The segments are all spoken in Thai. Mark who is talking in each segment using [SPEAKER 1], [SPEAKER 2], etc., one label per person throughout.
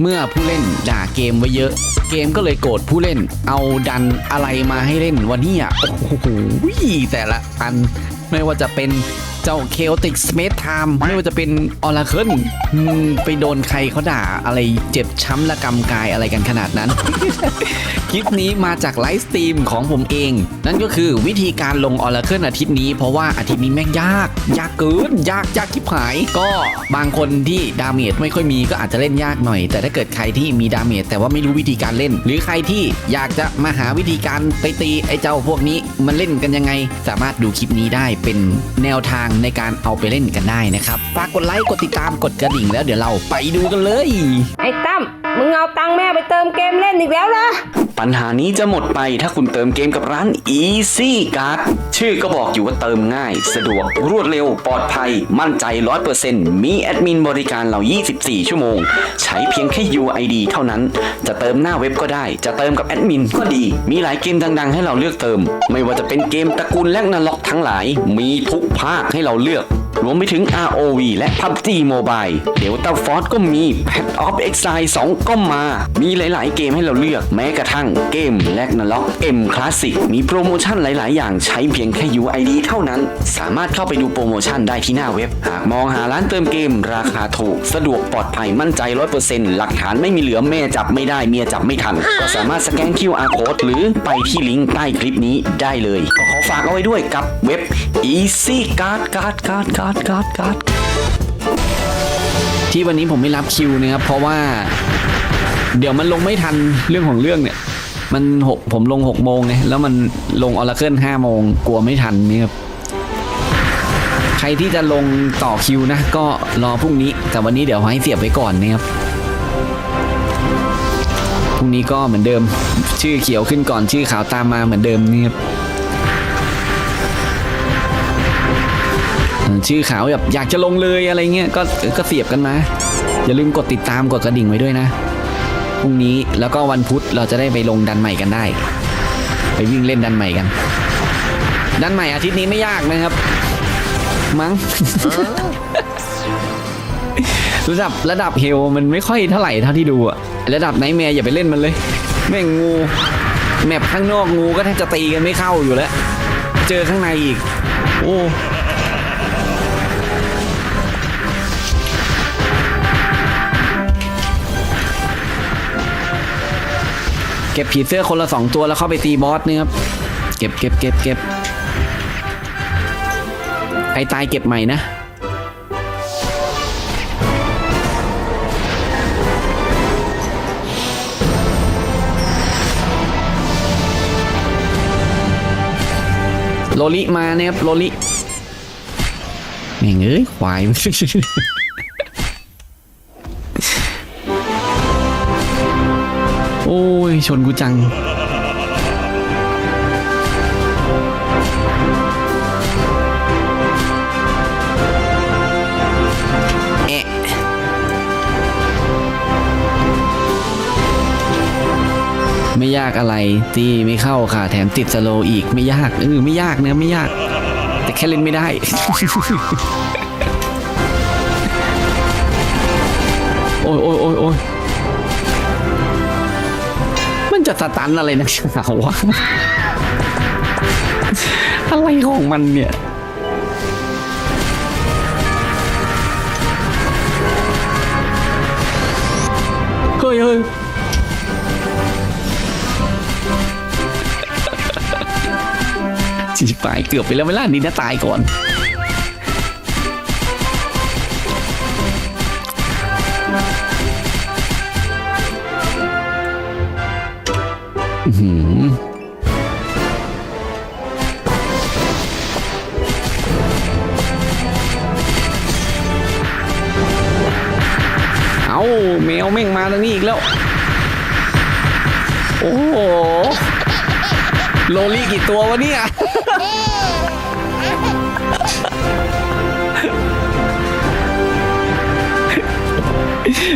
[SPEAKER 1] เมื่อผู้เล่นด่าเกมไว้เยอะ เกมก็เลยโกรธผู้เล่น เอาดันอะไรมาให้เล่นวันนี้อะโอ้โหแต่ละอันไม่ว่าจะเป็น เจ้าเค o ติกสเมทไทม์ไม่ว่าจะเป็นออร์เคิลมึงไปโดนใครเขาด่าอะไรเจ็บช้ำละกำกายอะไรกันขนาดนั้น คลิปนี้มาจากไลฟ์สตรีมของผมเอง นั่นก็คือวิธีการลงออร์เคิลอาทิตย์นี้ เพราะว่าอาทิตย์นี้แม่งยาก ยากเกินยากยากทิบหาย ก็บางคนที่ดาเมจไม่ค่อยมีก็อาจจะเล่นยากหน่อย แต่ถ้าเกิดใครที่มีดาเมจแต่ว่าไม่รู้วิธีการเล่น หรือใครที่อยากจะมาหาวิธีการไปตีไอ้เจ้าพวกนี้มันเล่นกันยังไง สามารถดูคลิปนี้ได้เป็นแนวทางในการเอาไปเล่นกันได้นะครับฝากกดไลค์กดติดตามกดกระดิ่งแล้วเดี๋ยวเราไปดูกันเลย
[SPEAKER 2] ไอ้ตั้มมึงเอาตังค์แม่ไปเติมเกมเล่นอีกแล้วเหรอ
[SPEAKER 1] ปัญหานี้จะหมดไปถ้าคุณเติมเกมกับร้าน Easy Card ชื่อก็บอกอยู่ว่าเติมง่าย สะดวกรวดเร็ว ปลอดภัย มั่นใจ 100%มีแอดมินบริการเรา 24 ชั่วโมง ใช้เพียงแค่ UID เท่านั้น จะเติมหน้าเว็บก็ได้ จะเติมกับแอดมินก็ดี มีหลายเกมดังๆ ให้เราเลือกเติม ไม่ว่าจะเป็นเกมตระกูลแลกนาล็อกทั้งหลาย มีทุกภาคให้เราเลือก รวมไปถึง ROV และ PUBG Mobile Delta Force ก็มี Path of Exile 2 ก็มา มีหลาย ๆ เกมให้เราเลือกแม้กระทั่งเกม l a g n a r o k M Classic มีโปรโมชั่นหลาย ๆ อย่างใช้เพียงแค่ UID เท่านั้น สามารถเข้าไปดูโปรโมชั่นได้ที่หน้าเว็บ หากมองหาร้านเติมเกม ราคาถูก สะดวกปลอดภัยมั่นใจ 100%หลักฐานไม่มีเหลือแม่จับไม่ได้เมียจับไม่ทัน ก็สามารถสแกน QR code หรือไปที่ลิงก์ใต้คลิปนี้ได้เลยก็ขอฝากเอาไว้ด้วยกับเว็บ Easy Card Card Card Card Card Card ที่วันนี้ผมไม่รับคิวนะครับเพราะว่า เดี๋ยวมันลงไม่ทันเรื่องของเรื่องเนี่ย มันหกผมลง6โมงไงแล้วมันลงออร์เคิล5โมงกลัวไม่ทันนี่ครับใครที่จะลงต่อคิวนะ ก็รอพรุ่งนี้ แต่วันนี้เดี๋ยวให้เสียบไว้ก่อนนะครับพรุ่งนี้ก็เหมือนเดิม ชื่อเขียวขึ้นก่อนชื่อขาวตามมาเหมือนเดิมนี่ครับ เออชื่อขาวแบบอยากจะลงเลยอะไรเงี้ยก็ก็เสียบกันมา อย่าลืมกดติดตามกดกระดิ่งไว้ด้วยนะพรุ่งนี้แล้วก็วันพุธเราจะได้ไปลงดันใหม่กันได้ ไปวิ่งเล่นดันใหม่กัน ดันใหม่อาทิตย์นี้ไม่ยากนะครับ มั้งระดับระดับเฮลมันไม่ค่อยเท่าไหร่เท่าที่ดูอะระดับไนท์แมร์อย่าไปเล่นมันเลย แม่งงูแมปข้างนอกงูก็แทบจะตีกันไม่เข้าอยู่แล้ว เจอข้างในอีก โอ้ เก็บผีเสื้อคนละสองตัวแล้วเข้าไปตีบอสเนี่ยครับ เก็บเก็บเก็บเก็บใครตายเก็บใหม่นะโลลิมาเนี่ยครับโลลิแม่งเอ้ยควาย ยชนกูจังแอะไม่ยากอะไรตีไม่เข้าค่ะ แถมติดสโลว์อีกไม่ยากเออไม่ยากนะไม่ยาก แต่แค่เล่นไม่ได้ โอ้ยโอ้ยโอ้ยโอ้ย มันจะสตันอะไรนักหนาวะอะไรของมันเนี่ยเฮ้ยเฮ้ยชิบหายเกือบไปแล้วไม่ล่ะนี่นะตายก่อน เอาแมวแม่งมาตรงนี้อีกแล้ว โอ้โห โลลี่กี่ตัววะเนี่ย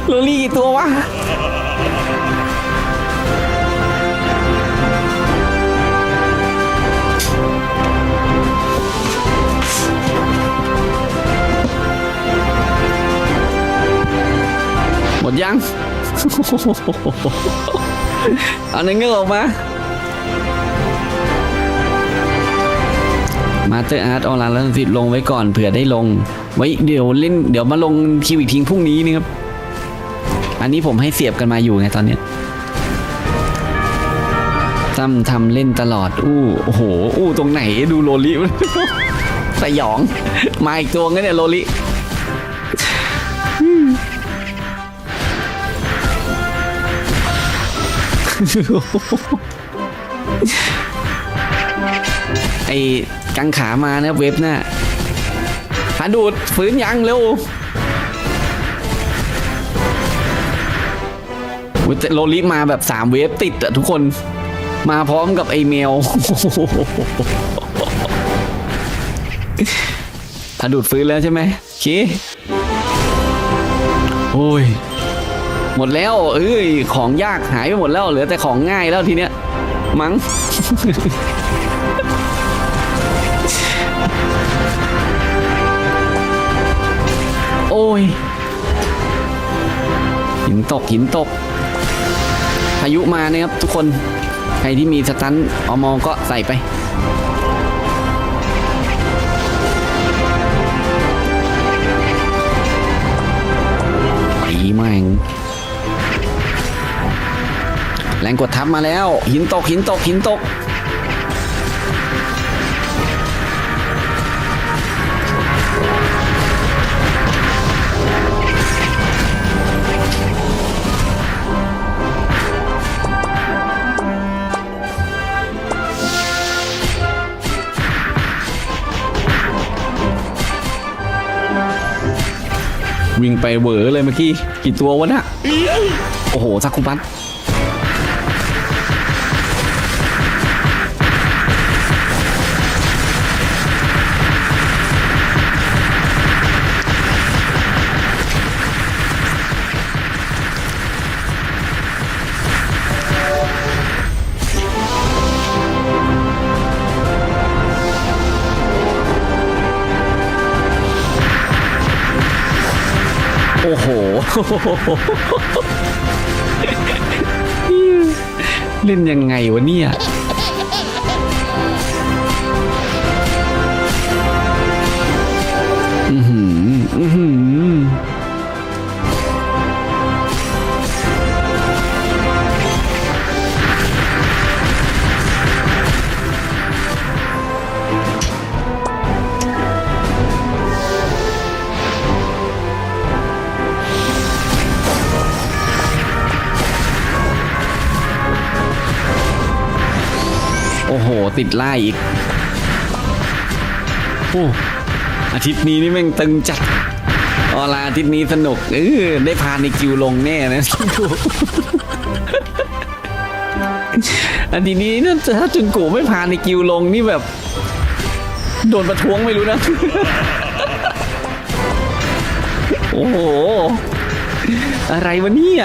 [SPEAKER 1] โลลี่กี่ตัววะ มดยัง เอาหนังเงือกออกมา มาสเตอร์อาร์ตออนไลน์แล้วสิลงไว้ก่อนเผื่อได้ลง ไว้เดี๋ยวเล่นเดี๋ยวมาลงคิวอีกทีพรุ่งนี้นี่ครับ อันนี้ผมให้เสียบกันมาอยู่ไงตอนเนี้ยทำทำเล่นตลอด อู้โอ้โห อู้ตรงไหนดูโลลิสยอง มาอีกตัวงั้นเนี่ยโลลิ ไอ้กังขามานะเว็บน่ะหาดูดฟื้นยังเร็วโลลิมาแบบสามเวฟติดอะทุกคนมาพร้อมกับไอ้เมลหาดูดฟื้นแล้วใช่ไหมโอเคโอ้ย หมดแล้ว เอ้ย ของยากหายไปหมดแล้ว เหลือแต่ของง่ายแล้วทีเนี้ย มั้ง โอ้ย หินตกหินตก พายุมานะครับทุกคน ใครที่มีสตันอมอก็ใส่ไป กดทับมาแล้ว หินตกหินตกหินตก วิ่งไปเหวอเลยเมื่อกี้ กี่ตัววะน่ะโอ้โหสักคุปัน โอ้โห เล่นยังไงวะเนี่ยอือหือ อือหือ ติดไล่อีกโอ้อาทิตย์นี้นี่แม่งตึงจัดออลน์อาทิตย์นี้สนุกเออได้พาในคิวลงแน่นะอันทีนี้นั่นถ้าจุนกูไม่พาในคิวลงนี่แบบ โดนประท้วงไม่รู้นะ โอ้โห อะไรวะเนี่ย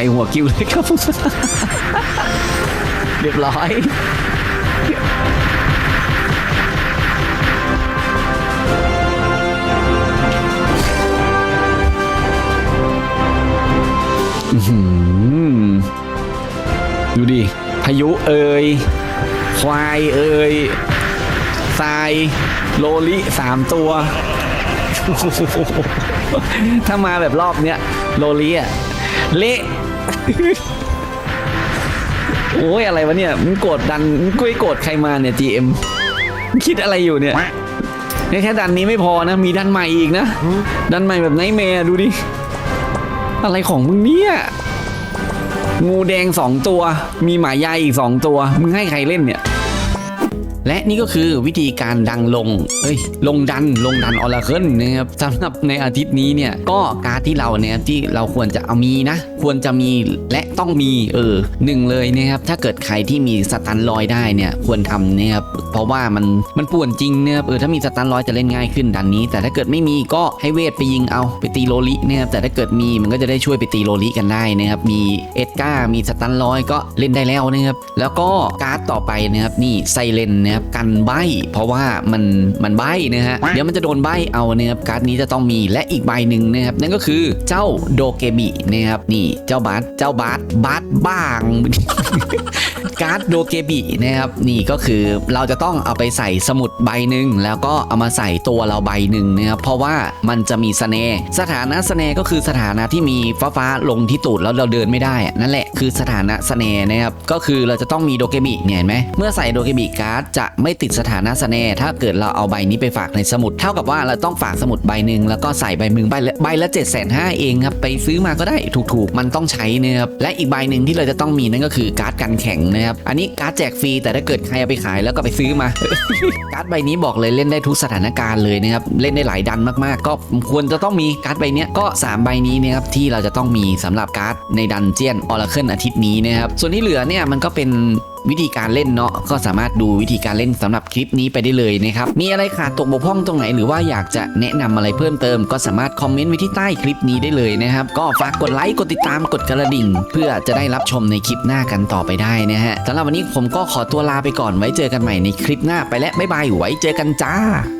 [SPEAKER 1] ใครหัวกิ้วเลยครับ เรียบร้อย ดูดิ พายุเอ่ย ควายเอ่ยทราย โลลิสามตัว ถ้ามาแบบรอบเนี้ย โลลิอะเละ โอ้ยอะไรวะเนี่ยมึงโกรธดันมึงกุ้ยโกรธใครมาเนี่ย GM มึงคิดอะไรอยู่เนี่ยนี่แค่ดันนี้ไม่พอนะ มีดันใหม่อีกนะ ดันใหม่แบบไนท์แมร์ดูดิ อะไรของมึงเนี่ยงูแดงสองตัว มีหมาใหญ่อีกสองตัว มึงให้ใครเล่นเนี่ย และนี่ก็คือวิธีการดังลง เอ้ย ลงดัน ลงดันออร์เคิลนะครับสำหรับในอาทิตย์นี้เนี่ย ก็การที่เราเนี่ยที่เราควรจะเอามีนะ ควรจะมีและต้องมี เออหนึ่งเลยนะครับ ถ้าเกิดใครที่มีสตันลอยได้เนี่ย ควรทำนะครับ เพราะว่ามัน มันป่วนจริงนะครับ เออ ถ้ามีสตันลอยจะเล่นง่ายขึ้นดันนี้ แต่ถ้าเกิดไม่มีก็ให้เวทไปยิงเอา ไปตีโลลินะครับ แต่ถ้าเกิดมีมันก็จะได้ช่วยไปตีโลลิกันได้นะครับ มีเอ็ดก้า มีสตันลอยก็เล่นได้แล้วนะครับ แล้วก็การ์ดต่อไปนะครับ นี่ไซเลนนะครับกันใบ เพราะว่ามันมันใบนะฮะเดี๋ยวมันจะโดนใบเอานะครับการ์ดนี้จะต้องมีและอีกใบหนึ่งนะครับนั่นก็คือเจ้าโดเกบินะครับนี่เจ้าบาสเจ้าบาสบาสบ้าง การ์ดโดเกบินะครับนี่ก็คือเราจะต้องเอาไปใส่สมุดใบหนึ่งแล้วก็เอามาใส่ตัวเราใบหนึ่งนะครับเพราะว่ามันจะมีสเนห์สถานะสเนห์ก็คือสถานะที่มีฟ้าฟ้าๆลงที่ตูดแล้วเราเดินไม่ได้ นั่นแหละคือสถานะสเนห์นะครับก็คือเราจะต้องมีโดเกบิเนี่ยเห็นไหมเมื่อใส่โดเกบิการ์ดจะไม่ติดสถานะสเนห์ถ้าเกิดเราเอาใบนี้ไปฝากในสมุด เท่ากับว่าเราต้องฝากสมุดใบหนึ่งแล้วก็ใส่ใบหนึ่งใบละใบละเจ็ดแสนห้าเองครับไปซื้อมาก็ได้ถูกๆ มันต้องใช้นะครับและอีกใบหนึ่งที่เราจะต้องมีนั่นก็คือการ์ดกันแข็งนะครับอันนี้การ์ดแจกฟรีแต่ถ้าเกิดใครเอาไปขายแล้วก็ไปซื้อมา การ์ดใบนี้บอกเลยเล่นได้ทุกสถานการณ์เลยนะครับ เล่นได้หลายดันมากๆ ก็ควรจะต้องมีการ์ดใบนี้ก็ 3 ใบนี้นะครับที่เราจะต้องมีสำหรับการ์ดในดันเจียนออร์เคิลอาทิตย์นี้นะครับส่วนที่เหลือเนี่ยมันก็เป็นวิธีการเล่นเนาะก็สามารถดูวิธีการเล่นสำหรับคลิปนี้ไปได้เลยนะครับมีอะไรขาดตกบกพร่องตรงไหนหรือว่าอยากจะแนะนำอะไรเพิ่มเติม ก็สามารถคอมเมนต์ไว้ที่ใต้คลิปนี้ได้เลยนะครับก็ฝากกดไลค์กดติดตามกดกระดิ่ง เพื่อจะได้รับชมในคลิปหน้ากันต่อไปได้นะฮะสำหรับวันนี้ผมก็ขอตัวลาไปก่อนไว้เจอกันใหม่ในคลิปหน้าไปแล้วบ๊ายบายไว้เจอกันจ้า